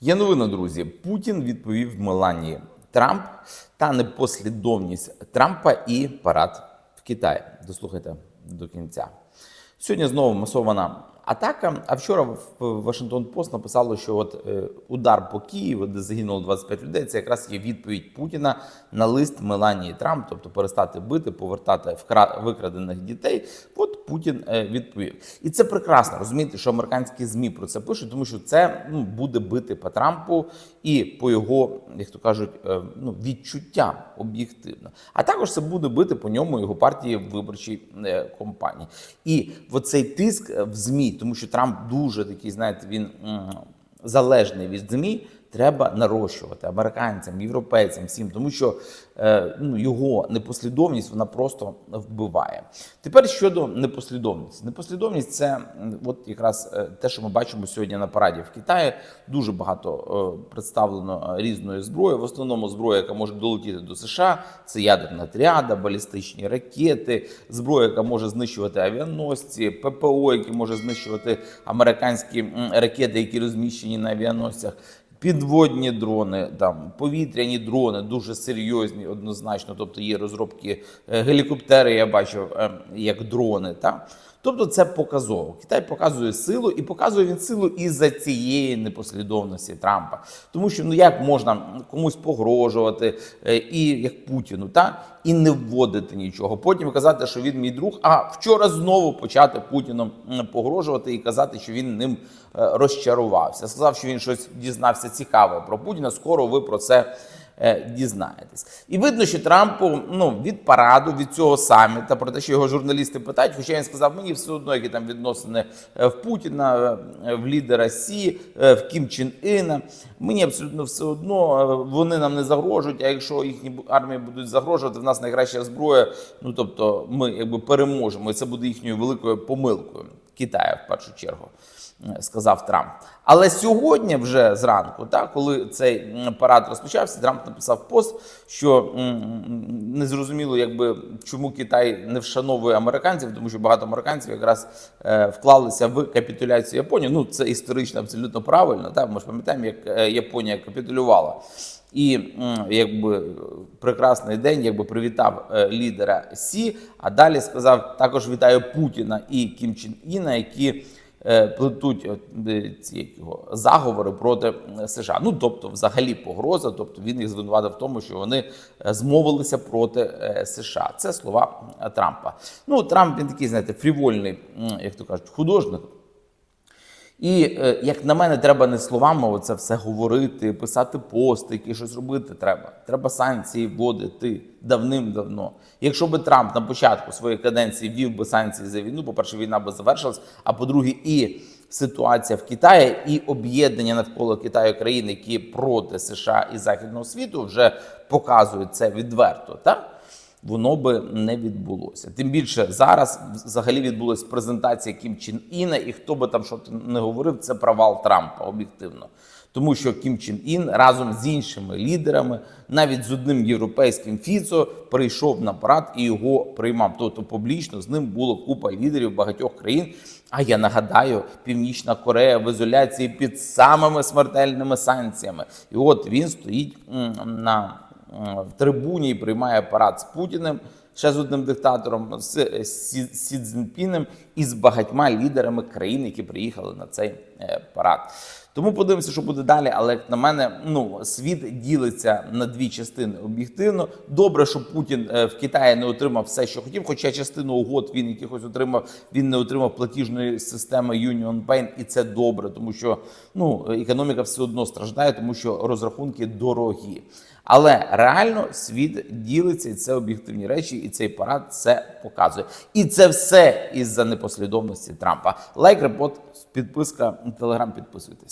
Є новина, друзі. Путін відповів Меланії Трамп та непослідовність Трампа і парад в Китаї. Дослухайте до кінця. Сьогодні знову масована атака. А вчора в Вашингтон Пост написало, що от е, удар по Києву, де загинуло 25 людей, це якраз є відповідь Путіна на лист Меланії Трамп, тобто перестати бити, повертати викрадених дітей. От Путін е, відповів, і це прекрасно розумієте, що американські змі про це пишуть, тому що це ну, буде бити по Трампу і по його, як то кажуть, е, ну відчуттям об'єктивно. А також це буде бити по ньому його партії в виборчій кампанії. І оцей тиск в змі, тому що Трамп дуже такий, знаєте, він залежний від змі. Треба нарощувати американцям, європейцям, всім, тому що е, ну, його непослідовність вона просто вбиває. Тепер щодо непослідовності. Непослідовність це от якраз е, те, що ми бачимо сьогодні на параді в Китаї. Дуже багато е, представлено різної зброї. В основному зброя, яка може долетіти до США, це ядерна тріада, балістичні ракети, зброя, яка може знищувати авіаносці, ППО, які може знищувати американські ракети, які розміщені на авіаносцях. Підводні дрони, там повітряні дрони дуже серйозні, однозначно. Тобто є розробки е, гелікоптери, я бачив е, як дрони. Та? Тобто це показово. Китай показує силу і показує він силу із-за цієї непослідовності Трампа. Тому що ну як можна комусь погрожувати, е, і як Путіну, та і не вводити нічого. Потім казати, що він мій друг. А вчора знову почати Путіном погрожувати і казати, що він ним розчарувався. Сказав, що він щось дізнався цікаве про Путіна. Скоро ви про це е, дізнаєтесь. І видно, що Трампу ну від параду, від цього саміта, про те, що його журналісти питають, хоча він сказав, мені все одно, які там відносини е, в Путіна, е, в лідера Сі, в Кім Чен Іна. Мені абсолютно все одно, вони нам не загрожують. А якщо їхні армії будуть загрожувати, в нас найкраща зброя. Ну тобто, ми якби переможемо, і це буде їхньою великою помилкою Китаю в першу чергу е, сказав Трамп. Але сьогодні, вже зранку, так, коли цей парад розпочався, Трамп написав пост, що незрозуміло, якби чому Китай не вшановує американців, тому що багато американців якраз е, вклалися в капітуляцію Японії. Ну це історично абсолютно правильно. Так, ми ж пам'ятаємо, як е, Японія капітулювала. І якби прекрасний день, якби привітав лідера Сі, а далі сказав також вітаю Путіна і Кім Чен Іна, які е, плетуть е, ці його заговори проти е, США. Ну тобто, взагалі погроза. Тобто він їх звинуватив в тому, що вони змовилися проти США. Це слова Трампа. Ну Трамп він такий, знаєте, фрівольний, як то кажуть, художник. І е, як на мене, треба не словами це все говорити, писати пости, які щось робити треба. Треба санкції вводити давним-давно. Якщо би Трамп на початку своєї каденції ввів би санкції за війну, по-перше, війна би завершилась, а по-друге, і ситуація в Китаї, і об'єднання навколо Китаю країн, які проти США і Західного світу, вже показують це відверто. Так? Воно би не відбулося. Тим більше зараз взагалі відбулася презентація Кім Чен Іна, і хто би там що не говорив, це провал Трампа об'єктивно. Тому що Кім Чен Ін разом з іншими лідерами, навіть з одним європейським Фіцо, прийшов на парад і його приймав. Тобто публічно з ним було купа лідерів багатьох країн. А я нагадаю, Північна Корея в ізоляції під самими смертельними санкціями. І от він стоїть на в трибуні і приймає парад з Путіним, ще з одним диктатором, з Сі Цзіньпінем і з багатьма лідерами країн, які приїхали на цей е, парад. Тому подивимося, що буде далі. Але як на мене, ну світ ділиться на дві частини об'єктивно. Добре, що Путін е, в Китаї не отримав все, що хотів. Хоча частину угод він якихось отримав, він не отримав платіжної системи Union Pay, і це добре, тому що ну економіка все одно страждає, тому що розрахунки дорогі. Але реально світ ділиться, і це об'єктивні речі, і цей парад це показує. І це все із-за непослідовності Трампа. Лайк, репот, підписка, телеграм, підписуйтесь.